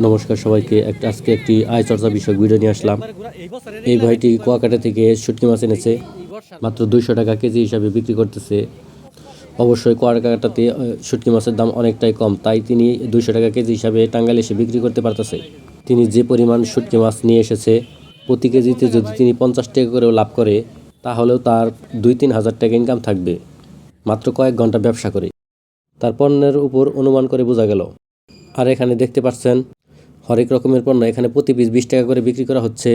নমস্কার সবাইকে। একটা আজকে একটি আয় চর্চা বিষয়ক ভিডিও নিয়ে আসলাম। এই ভাইটি কুয়াকাটা থেকে শুটকি মাছ এনেছে। মাত্র দুইশো টাকা কেজি হিসাবে বিক্রি করতেছে। অবশ্যই কুয়াকাটাতে শুটকি মাছের দাম অনেকটাই কম। তাই তিনি দুইশো টাকা কেজি হিসাবে টাঙ্গাইল এসে বিক্রি করতে পারতেছে। তিনি যে পরিমাণ শুটকি মাছ নিয়ে এসেছে, প্রতি কেজিতে যদি তিনি পঞ্চাশ টাকা করেও লাভ করে, তাহলেও তার দুই তিন হাজার টাকা ইনকাম থাকবে। মাত্র কয়েক ঘণ্টা ব্যবসা করে। তার পণ্যের উপর অনুমান করে বোঝা গেল। আর এখানে দেখতে পাচ্ছেন হরেক রকমের পণ্য এখানে প্রতি পিস বিশ টাকা করে বিক্রি করা হচ্ছে।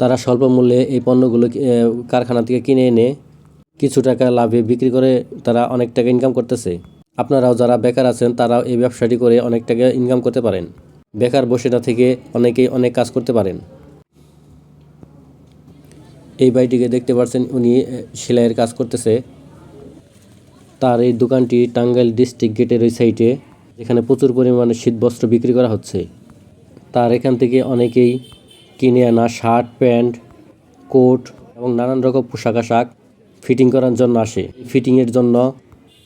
তারা স্বল্প মূল্যে এই পণ্যগুলো কারখানা থেকে কিনে এনে কিছু টাকা লাভে বিক্রি করে তারা অনেক টাকা ইনকাম করতেছে। আপনারাও যারা বেকার আছেন, তারাও এই ব্যবসাটি করে অনেক টাকা ইনকাম করতে পারেন। বেকার বসে না থেকে অনেকেই অনেক কাজ করতে পারেন। এই বাড়িটিকে দেখতে পাচ্ছেন উনি সেলাইয়ের কাজ করতেছে। তার এই দোকানটি টাঙ্গাইল ডিস্ট্রিক্ট গেটের ওই সাইডে যেখানে প্রচুর পরিমাণে শীতবস্ত্র বিক্রি করা হচ্ছে। তার এখান থেকে অনেকেই কিনে আনা শার্ট, প্যান্ট, কোট এবং নানান রকম পোশাক আশাক ফিটিং করার জন্য আসে। ফিটিংয়ের জন্য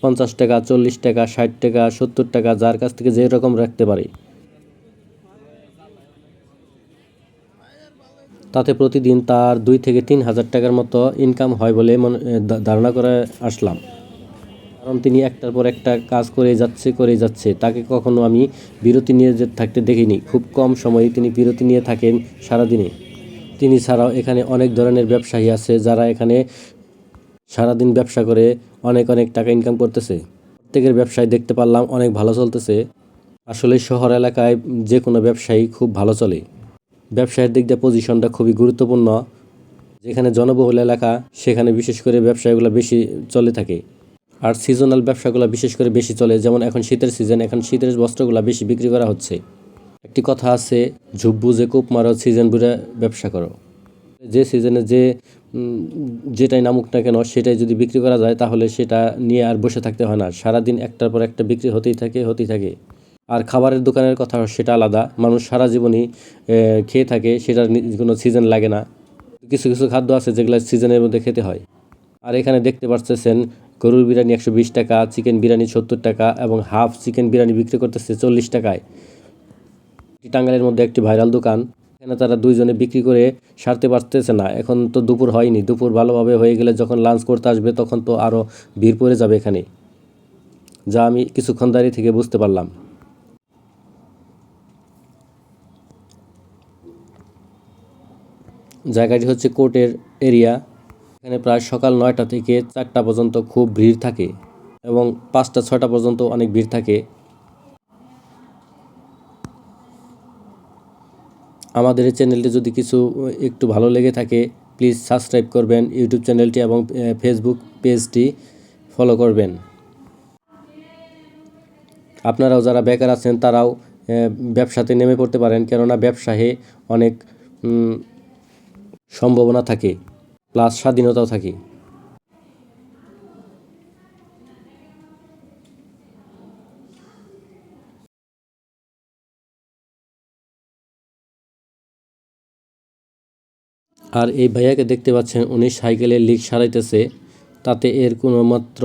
পঞ্চাশ টাকা, চল্লিশ টাকা, ষাট টাকা, সত্তর টাকা, যার কাছ থেকে যে রকম রাখতে পারে। তাতে প্রতিদিন তার দুই থেকে তিন হাজার টাকার মতো ইনকাম হয় বলে মনে ধারণা করে আসলাম। কারণ তিনি একটার পর একটা কাজ করে যাচ্ছে করে যাচ্ছে। তাকে কখনো আমি বিরতি নিয়ে থাকতে দেখিনি। খুব কম সময়ে তিনি বিরতি নিয়ে থাকেন সারাদিনে। তিনি ছাড়াও এখানে অনেক ধরনের ব্যবসায়ী আছে যারা এখানে সারাদিন ব্যবসা করে অনেক অনেক টাকা ইনকাম করতেছে। প্রত্যেকের ব্যবসায় দেখতে পারলাম অনেক ভালো চলতেছে। আসলে শহর এলাকায় যে কোনো ব্যবসায়ী খুব ভালো চলে। ব্যবসায়ের দিক দিয়ে পজিশনটা খুবই গুরুত্বপূর্ণ। যেখানে জনবহুল এলাকা, সেখানে বিশেষ করে ব্যবসাগুলো বেশি চলে থাকে। আর সিজনাল ব্যবসাগুলো বিশেষ করে বেশি চলে, যেমন এখন শীতের সিজন এখন শীতের বস্ত্রগুলো বেশি বিক্রি করা হচ্ছে। একটি কথা আছে ঝুপ বুঝে কূপ মারো সিজন বুঝে ব্যবসা করো। যে সিজনে যে যেটাই নামুক না কেন, সেটাই যদি বিক্রি করা যায়, তাহলে সেটা নিয়ে আর বসে থাকতে হয় না। সারাদিন একটার পর একটা বিক্রি হতেই থাকে হতেই থাকে। আর খাবারের দোকানের কথা, সেটা আলাদা। মানুষ সারা জীবনই খেয়ে থাকে, সেটার কোনো সিজন লাগে না। কিছু কিছু খাদ্য আছে যেগুলো সিজনের মধ্যে খেতে হয়। আর এখানে দেখতে পাচ্ছেন গরুর বিরিয়ানি একশো বিশ টাকা, চিকেন বিরিয়ানি সত্তর টাকা এবং হাফ চিকেন বিরিয়ানি বিক্রি করতেছে চল্লিশ টাকায়। এটি টাঙ্গাইলের মধ্যে একটি ভাইরাল দোকান। এখানে তারা দুইজনে বিক্রি করে সারতে পারতেছে না। এখন তো দুপুর হয়নি। দুপুর ভালোভাবে হয়ে গেলে যখন লাঞ্চ করতে আসবে তখন তো আরও ভিড় পড়ে যাবে এখানে, যা আমি কিছুক্ষণ দাঁড়িয়ে থেকে বুঝতে পারলাম। জায়গাটি হচ্ছে কোর্টের এরিয়া। এখানে প্রায় সকাল নয়টা থেকে চারটা পর্যন্ত খুব ভিড় থাকে এবং পাঁচটা, ছয়টা পর্যন্ত অনেক ভিড় থাকে। আমাদের এই চ্যানেলটি যদি কিছু একটু ভালো লেগে থাকে, প্লিজ সাবস্ক্রাইব করবেন, ইউটিউব চ্যানেলটি এবং ফেসবুক পেজটি ফলো করবেন। আপনারাও যারা বেকার আছেন, তারাও ব্যবসাতে নেমে পড়তে পারেন, কেননা ব্যবসায় অনেক সম্ভাবনা থাকে। প্লাস স্বাধীনতাও থাকে। আর এই ভাইয়াকে দেখতে পাচ্ছেন উনি সাইকেলের লিক সারাইতেছে তাতে এর কোনো মাত্র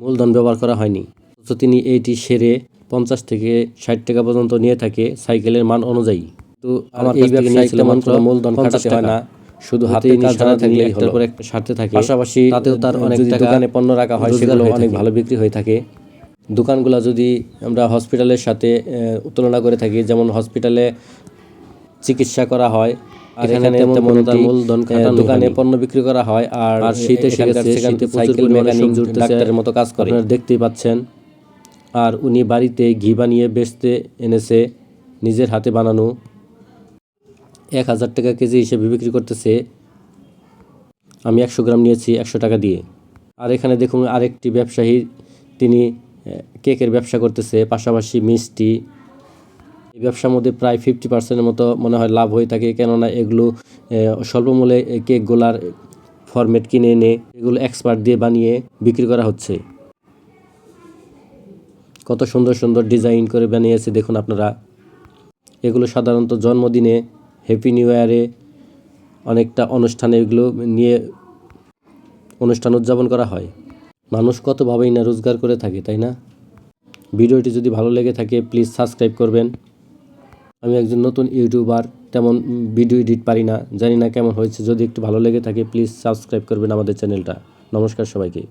মূলধন ব্যবহার করা হয়নি। তো তিনি এইটি সেরে পঞ্চাশ থেকে ষাট টাকা পর্যন্ত নিয়ে থাকে সাইকেলের মান অনুযায়ী। তো আমার এই ব্যবসায় মূলধন খাটাতে হয় না। শুধু হাতে কাজ জানা থাকলে একটার পর একটা সারতে থাকে। পাশাপাশি তাতেও তার অনেক দোকানে পণ্য রাখা হয় সেগুলো অনেক ভালো বিক্রি হয়ে থাকে। দোকানগুলো যদি আমরা হসপিটালের সাথে তুলনা করে থাকি যেমন হসপিটালে চিকিৎসা করা হয় আর এখানে তেমন তার মূলধন দোকানে পণ্য বিক্রি করা হয় আর শীতে সাইকেল মেকানিক ডাক্তারের মতো কাজ করে। আপনারা দেখতেই পাচ্ছেন। আর উনি বাড়িতে ঘি বানিয়ে বেচতে এনেছে নিজের হাতে বানানো। এক হাজার টাকা কেজি হিসেবে বিক্রি করতেছে। আমি একশো গ্রাম নিয়েছি একশো টাকা দিয়ে। আর এখানে দেখুন আরেকটি ব্যবসায়ী তিনি কেকের ব্যবসা করতেছে পাশাপাশি মিষ্টি। এই ব্যবসার মধ্যে প্রায় ফিফটি পার্সেন্টের মতো মনে হয় লাভ হয়ে থাকে কেননা এগুলো আহ, স্বল্প মূল্যে এই কেকগুলার ফরম্যাট কিনে এনে এগুলো এক্সপার্ট দিয়ে বানিয়ে বিক্রি করা হচ্ছে। কত সুন্দর সুন্দর ডিজাইন করে বানিয়েছে দেখুন আপনারা। এগুলো সাধারণত জন্মদিনে হ্যাপি নিউ ইয়ারে অনেকটা অনুষ্ঠানে এগুলো নিয়ে অনুষ্ঠান উদযাপন করা হয়। মানুষ কতভাবেই না রোজগার করে থাকে, তাই না? ভিডিওটি যদি ভালো লেগে থাকে প্লিজ সাবস্ক্রাইব করবেন। আমি একজন নতুন ইউটিউবার, তেমন ভিডিও এডিট পারি না, জানি না কেমন হয়েছে। যদি একটু ভালো লেগে থাকে প্লিজ সাবস্ক্রাইব করবেন আমাদের চ্যানেলটা। নমস্কার সবাইকে।